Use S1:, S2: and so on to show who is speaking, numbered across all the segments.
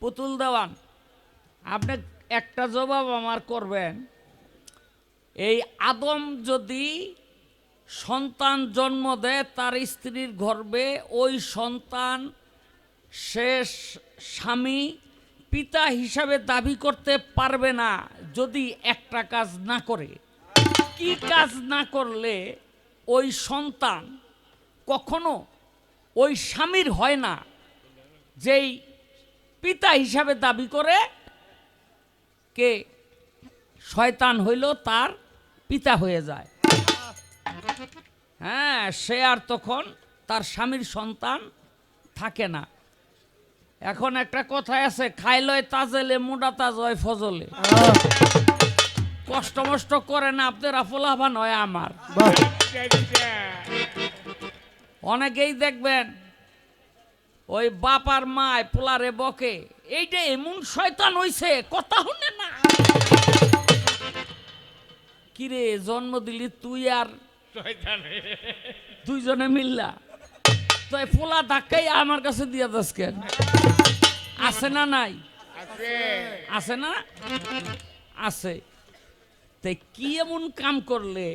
S1: পুতুল দেওয়ান, আপনি একটা জবাব আমার করবেন। এই আদম যদি সন্তান জন্ম দেয়, তার স্ত্রীর গর্ভে ওই সন্তান শেষ স্বামী পিতা হিসাবে দাবি করতে পারবে না, যদি একটা কাজ না করে। কি কাজ না করলে ওই সন্তান কখনো ওই স্বামীর হয় না, যেই পিতা হিসাবে দাবি করে কে? শয়তান হইল তার পিতা হয়ে যায়। হ্যাঁ সে আর তখন তার স্বামীর সন্তান থাকে না। এখন একটা কথায় আছে খাইলয় তাজেলে মুডা তাজ হয় ফজলে। কষ্ট মষ্ট করে না আপনারা ফোলাভান হয় আমার। অনেকেই দেখবেন ওই বাপার মায় পোলারে বকে এইটা এমন শয়তান হইছে কথা শুনে না। কিরে জন্ম দিলি তুই আর দুইজনে মিল্লা। তো পোলা ধাক্কাই আমার কাছে দিয়া দাস কেন? আছে না নাই? আছে। না? আছে। তে কি এমন কাম করলে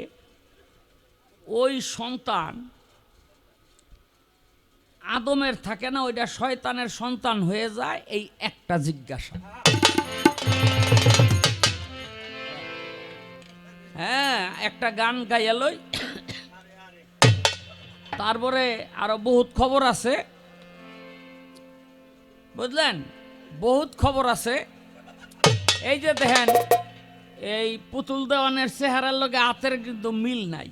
S1: ওই সন্তান আদমের থাকে না, ওইটা শয়তানের সন্তান হয়ে যায়, এই একটা জিজ্ঞাসা। হ্যাঁ একটা গান গাইয়ালই তারপরে আরও বহুত খবর আছে। বুঝলেন? বহুত খবর আছে। এই যে দেখেন, এই পুতুল দেওয়ানের চেহারার লগে হাতের কিন্তু মিল নাই।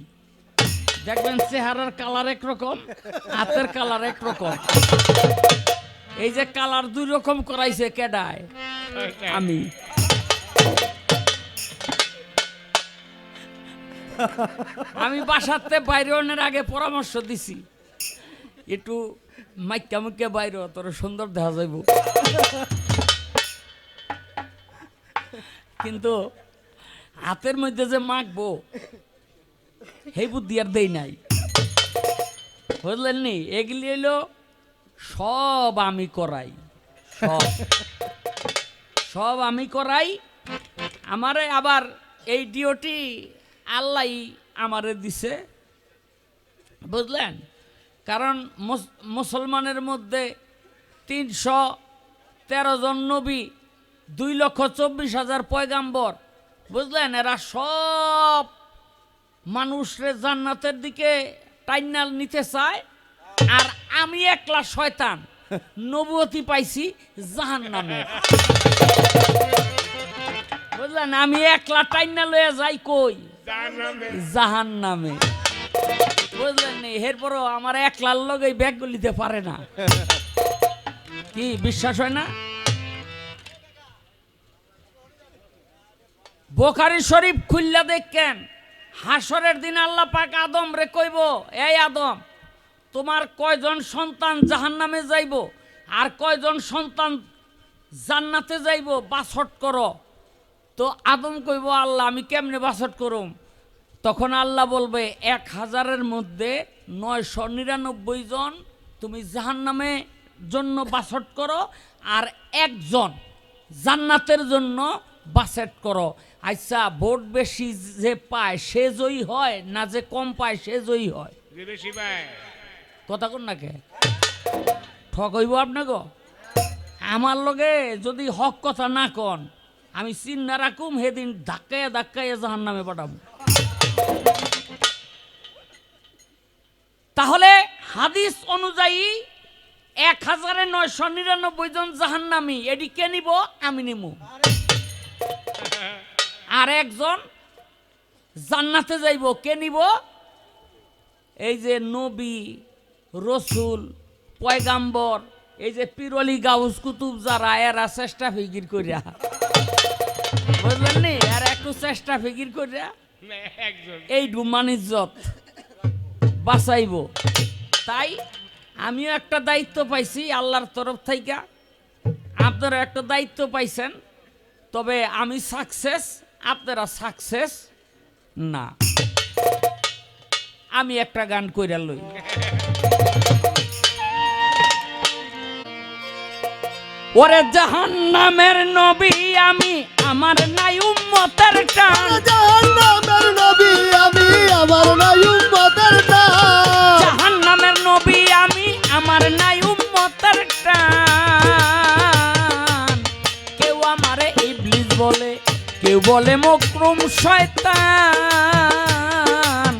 S1: দেখবেন চেহারার কালার একরকম, হাতের কালার একরকম। এই যে কালার দুই রকম করাইছে কেডায়? আমি। আমি বাসাতে বাইরে অনের আগে পরামর্শ দিছি। একটু মাইকা মুখে বাইরে, তোর সুন্দর দেখা যাইব। কিন্তু হাতের মধ্যে যে মাখবো সেই বুদ্ধি আর দেই নাই। বুঝলেন নি এগুলি হইল সব আমি করাই। সব। সব আমি করাই, আমারে আবার এই ডিওটি আল্লাহ আমারে দিছে। বুঝলেন? কারণ মুস- মুসলমানের মধ্যে তিনশো তেরো জন নবী, দুই লক্ষ চব্বিশ হাজার পয়গাম্বর। বুঝলেন? এরা সব মানুষরে জান্নাতের দিকে টাইনাল নিতে চায় আর আমি একলা শয়তান। নবুয়তি পাইছি জাহান নামে বুঝলেন? আমি একলা টাইনা লয়ে যাই কই? জাহান নামে বুঝলেন এরপরও আমার একলার লগে ব্যাগ গলিতে পারে না। কি বিশ্বাস হয় না? বোখারি শরীফ খুললা দেখেন হাসরের দিন আল্লাহ পাক আদম রে কইব, এই আদম, তোমার কয়জন সন্তান জাহান্নামে যাইব আর কয়জন সন্তান জান্নাতে যাইব বাছট করো? তো আদম কইব, আল্লাহ, আমি কেমনে বাছট করুম? তখন আল্লাহ বলবে, এক হাজারের মধ্যে নয়শো নিরানব্বই জন তুমি জাহান্নামে জন্য বাছট করো আর একজন জান্নাতের জন্য বাসেট করো। আচ্ছা ভোট বেশি যে পায় সে জয়ী হয় না যে কম পায় সে জয়ী হয়? কথা কোন নাকে ঠক হইব আপনাকে আমার লগে যদি হক কথা না কন আমি চিন্না রাখুম সেদিন ধাক্কায় ধাক্কায় জাহান নামে পাঠাবো। তাহলে হাদিস অনুযায়ী এক হাজারে নয়শো নিরানব্বই জন জাহান্নামি এটি কে নিব আমি নিব আর একজন জান্নাতে যাইব। কে নিব? এই যে নবী রসুল পয়গাম্বর এই যে পিরলি গাউস কুতুব যারা এরা চেষ্টা ফিকির করিয়া বুঝলেন নি আর একটু চেষ্টা ফিকির করিয়া এই ডুমান ইজ্জত বাঁচাইব। তাই আমিও একটা দায়িত্ব পাইছি আল্লাহর তরফ থেকে আপনারা একটা দায়িত্ব পাইছেন তবে আমি সাকসেস আপনারা সাকসেস না। আমি একটা গান কইরা লই। ওরে জাহান নামের নবী, আমি আমার নাই উম্মতের টান।
S2: জাহান্নামের নবী, আমি আমার নাই উম্মতের
S1: কেউ বলে মকরুম শয়তান।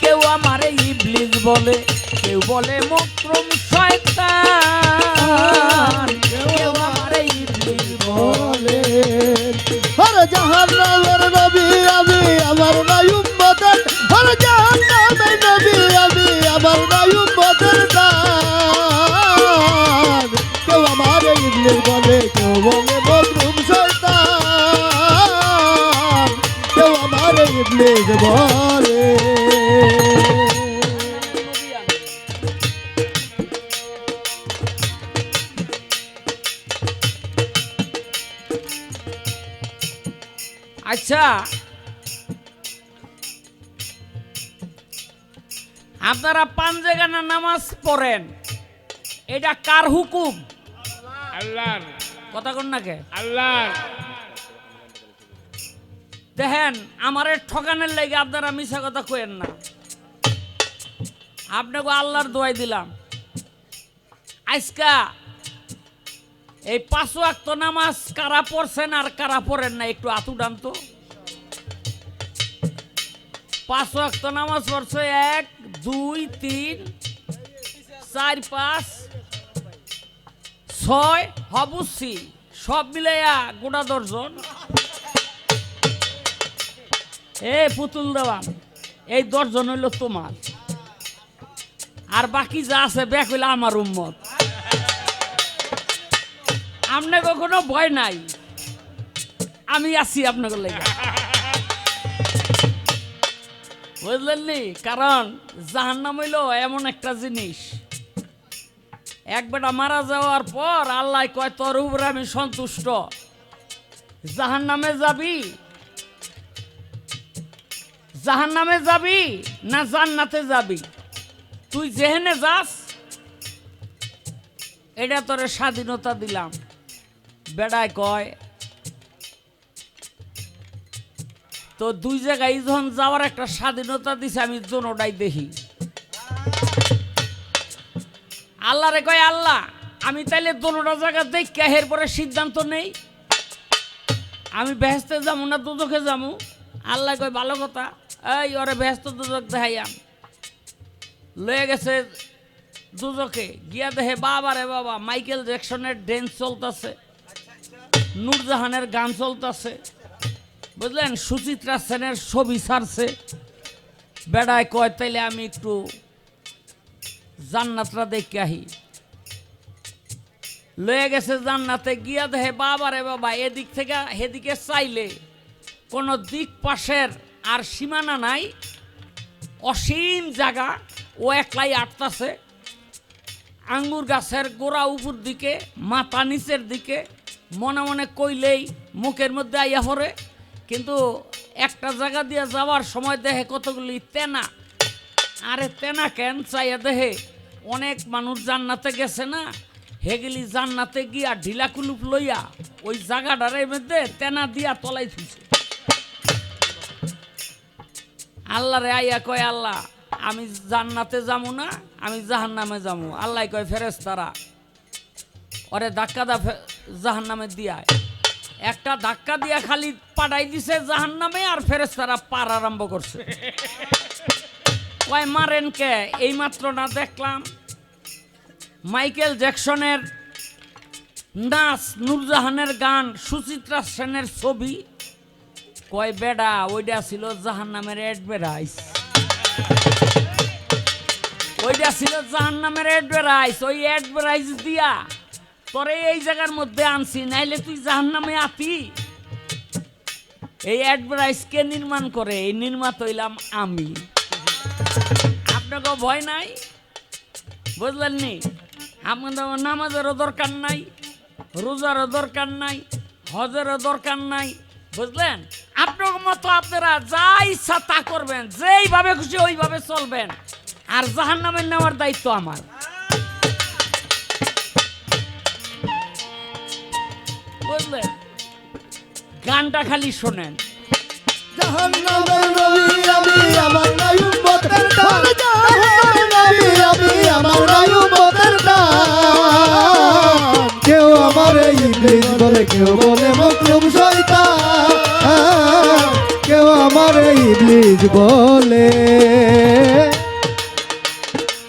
S1: কেউ আমার ইবলিস বলে, কেউ বলে মকরুম শয়তান। কেউ আমার ইবলিস বলে।
S2: হরে আরে বলে
S1: আচ্ছা। আপনারা পাঞ্জেগানা নামাজ পড়েন। এটা কার হুকুম?
S3: আল্লাহর।
S1: কথা কোন নাকে
S3: আল্লাহর।
S1: দেখেন, আমারে ঠকানের লেগে আপনারা মিশা কথা কইেন না। আপনাকে আল্লাহর দোয়াই দিলাম। আজকা এই পাঁচ ওয়াক্ত নামাজ কারা পড়ছেন আর কারা পড়েন না, একটু আতু ডান তো। পাঁচ ওয়াক্ত নামাজ পড়ছে এক, দুই, তিন, চার, পাঁচ, ছয় হবুসি সব মিলাইয়া গোটা দর্জন এ পুতুল দেওয়ান এই দশজন হইল তোমার। আর বাকি যা আছে ব্যাক হইলে আমার উম্মত। আপনাকে কোনো ভয় নাই। আমি আছি আপনাকে লেগে। বুঝলেন নি? কারণ জাহান্নাম হইল এমন একটা জিনিস। এক বেটা মারা যাওয়ার পর আল্লাহ কয়, তোর উপরে আমি সন্তুষ্ট। জাহান্নামে যাবি জাহান নামে যাবি না জান্নাতে যাবি? তুই যেহেনে যাস, এটা তোরে স্বাধীনতা দিলাম। বেড়ায় কয়, তো দুই জায়গায় যখন যাওয়ার একটা স্বাধীনতা দিছে, আমি জোনোটাই দেখি। আল্লাহ রে কয়, আল্লাহ, আমি তাইলে দোনোটা জায়গা দেখি এর পরে সিদ্ধান্ত নেই। আমি বেহেস্তে যাব না দুদকে যাব? আল্লাহ কয়, ভালো কথা। এই, ওরে ব্যস্ত দুদক দেখাইয়াম লয়ে গেছে দুদকে গিয়া দেখে বাবা রে বাবা, মাইকেল জ্যাকসনের ড্যান্স চলতেছে। নূরজাহানের গান চলতেছে। বুঝলেন? সুচিত্রা সেনের ছবি ছাড়ছে। বেড়ায় কয়, তাইলে আমি একটু জান্নাতরা দেখে আহি। লয়ে গেছে জান্নাতে। গিয়া দেখে বাবা রে বাবা, এদিক থেকে হেদিকে চাইলে কোনো দিক পাশের আর সীমানা নাই, অসীম জায়গা, ও একলাই আটতাছে। আঙ্গুর গাছের গোড়া উপর দিকে, মাথা নিচের দিকে, মনে মনে কইলেই মুখের মধ্যে আইয়া পড়ে। কিন্তু একটা জায়গা দিয়ে যাওয়ার সময় দেখে কতগুলি তেনা? আরে তেনা কেন চাইয়া দেহে? অনেক মানুষ জান্নাতে গেছে না? হেগেলি জান্নাতে গিয়া ঢিলা কুলুপ লইয়া ওই জায়গাটার মধ্যে তেনা দিয়া তলাই থুইছে আল্লাহ রে আইয়া কয় আল্লাহ, আমি জান্নাতে যাব না, আমি জাহান নামে যাব আল্লাহ কয় ফেরেস তারা ওরে ধাক্কা দা জাহান নামে দিয়ায়। একটা ধাক্কা দিয়া খালি পাঠাই দিছে জাহান নামে আর ফেরেস তারা পার আরম্ভ করছে। কয়, মারেন কে? এই মাত্র না দেখলাম। মাইকেল জ্যাকসনের নাচ নূরজাহানের গান, সুচিত্রা সেনের ছবি কয় বেডা ওইটা ছিল জাহান নামের অ্যাডভারাইজ ওইটা ছিল জাহান নামের অ্যাডভারাইজ ওই অ্যাডভারাইজ দিয়া, তোরে এই জায়গার মধ্যে আনছি, নাইলে তুই জাহান নামে আতি। এই অ্যাডভারাইজ কে নির্মাণ করে? এই নির্মাত হইলাম আমি। আপনাকে ভয় নাই? বুঝলেন নি? আপনাদের নামাজেরও দরকার নাই, রোজারও দরকার নাই, হজেরও দরকার নাই, বুঝলেন? মতো আপনারা যা ইচ্ছা তা করবেন, যেইভাবে খুশি ওইভাবে চলবেন। আর জাহান নামের নেওয়ার দায়িত্ব আমার। বুঝলেন? গানটা খালি শোনেন।
S2: জাহান্নামের নবী, আমি আমার নাই উম্মতের ডান জাহান্নামের নবী, আমি আমার নাই উম্মতের ডান কেউ আমারে ইবলিস বলে, কেউ বলে মকরুম শয়তান। আমারে ইবলিস বলে।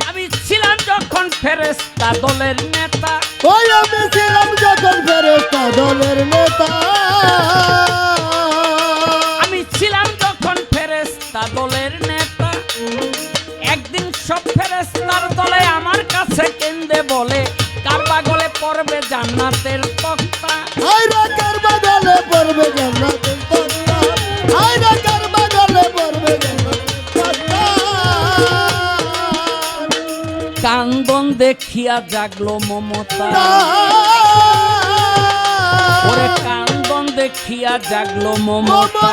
S1: আমি ছিলাম যখন ফেরেস্তা দলের নেতা।
S2: ওই আমি ছিলাম যখন ফেরেস্তা দলের নেতা।
S1: আমি ছিলাম যখন ফেরেস্তা দলের নেতা। একদিন সব ফেরেস্তার দলে আমার কাছে কেন্দ্রে বলে কার পাগলে পড়বে জান্নাতের তক্তা
S2: আইরা কারবা গলে পড়বে জান্নাতের
S1: দেখিয়া জাগলো মমতা। ওরে কান্দন দেখিয়া জাগলো মমতা।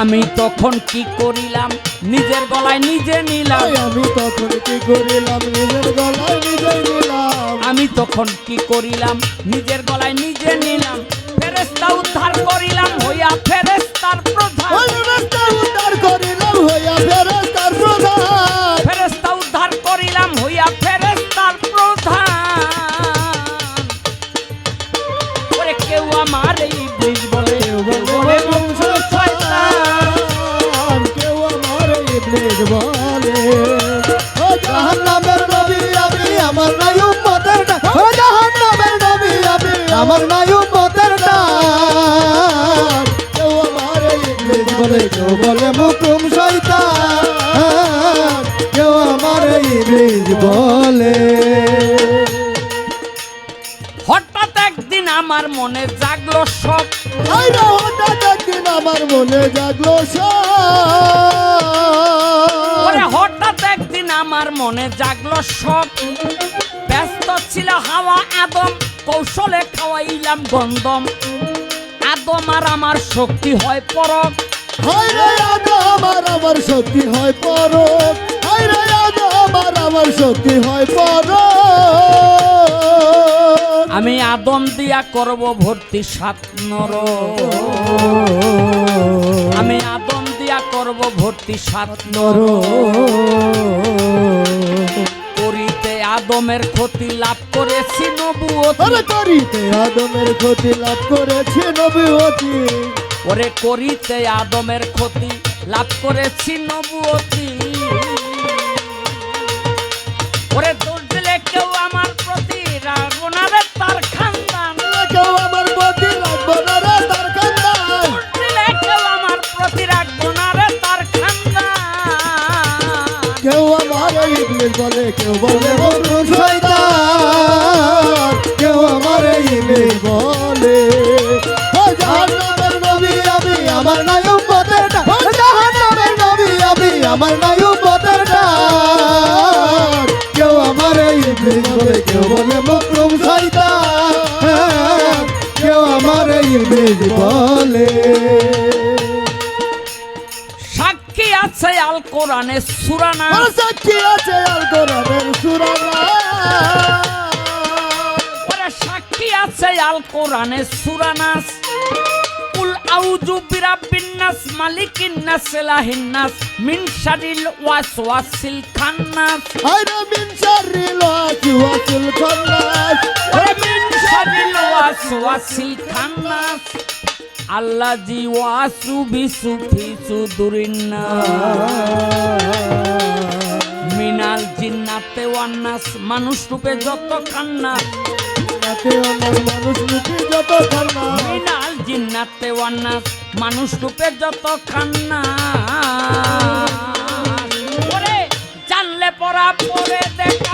S1: আমি তখন কি করিলাম? নিজের গলায় নিজে নিলাম।
S2: আমি তখন কি করিলাম? নিজের গলায় নিজে নিলাম।
S1: আমি তখন কি করিলাম? নিজের গলায় নিজে নিলাম। ফেরেস্তা উদ্ধার করিলাম হইয়া ফেরেস্তার প্রধান আমার মনে জাগলো সব।
S2: হঠাৎ একদিন আমার মনে জাগলো সব।
S1: হঠাৎ একদিন আমার মনে জাগলো সব। ব্যস্ত ছিল হাওয়া আদম কৌশলে খাওয়াইলাম গন্ধম। আদম আর আমার শক্তি হয় পরক।
S2: হায় রে আজ আমার আমার শক্তি হয় পরক। হায় রে আমার আমার শক্তি হয় পরক।
S1: আমি আদম দিয়া করব ভর্তি সাত নর। আমি আদম দিয়া করব ভর্তি সাত নর। করিতে আদমের ক্ষতি লাভ করেছি নবুয়তি।
S2: করিতে আদমের ক্ষতি লাভ করেছে নবীতি
S1: ওরে করিতে আদমের ক্ষতি লাভ করেছি নবুয়তি। ওরে কেউ আমার
S2: ইবলিস বলে, কেউ বলে বন্ধু শয়তান। কেউ আমার ইবলিস বলে। আমার উম্মতের ডাক নবী, আমি আমার উম্মতের ডাক কেউ আমার ইবলিস বলে, কেউ বলে মকরুম শয়তান। কেউ আমার ইবলিস বলে।
S1: আছে আল কোরআনে সুরানা
S2: আর সাক্ষী আছে আল কোরআনের সূরা
S1: ওরে সাক্ষী আছে আল কোরআনে সুরানাস কুল আউযু বিরাব্বিন নাস মালিকিন নাস ইলাহিন নাস মিন শারিল ওয়াসওয়াসিল খান্নাস।
S2: আইনা মিন শারিল ওয়াসওয়াসিল খান্নাস।
S1: ওরে মিন শারিল ওয়াসওয়াসিল খান্নাস। আল্লাজি ওয়াসু বিসু ফি সুদুরিন মিনাল জিন্নাতে ওয়ান্নাস মানুষ রূপে যত কান্না।
S2: মানুষ লুটি যত খান্না
S1: মিনাল জিন্নাতে ওয়ান্নাস মানুষ রূপে যত কান্না। ওরে জানলে পড়া পড়ে দেখা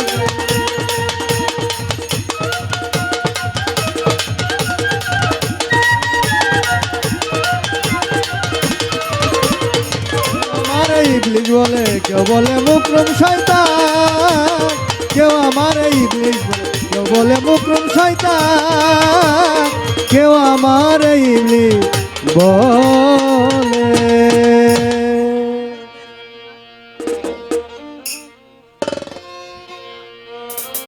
S2: ইবলিস বলে, কেউ বলে
S4: মুক্রম শয়তান। কেউ আমার ইংলিশ বলে, কেউ বলে মুক্রম শয়তান। কেউ আমার ইংলিশ বলে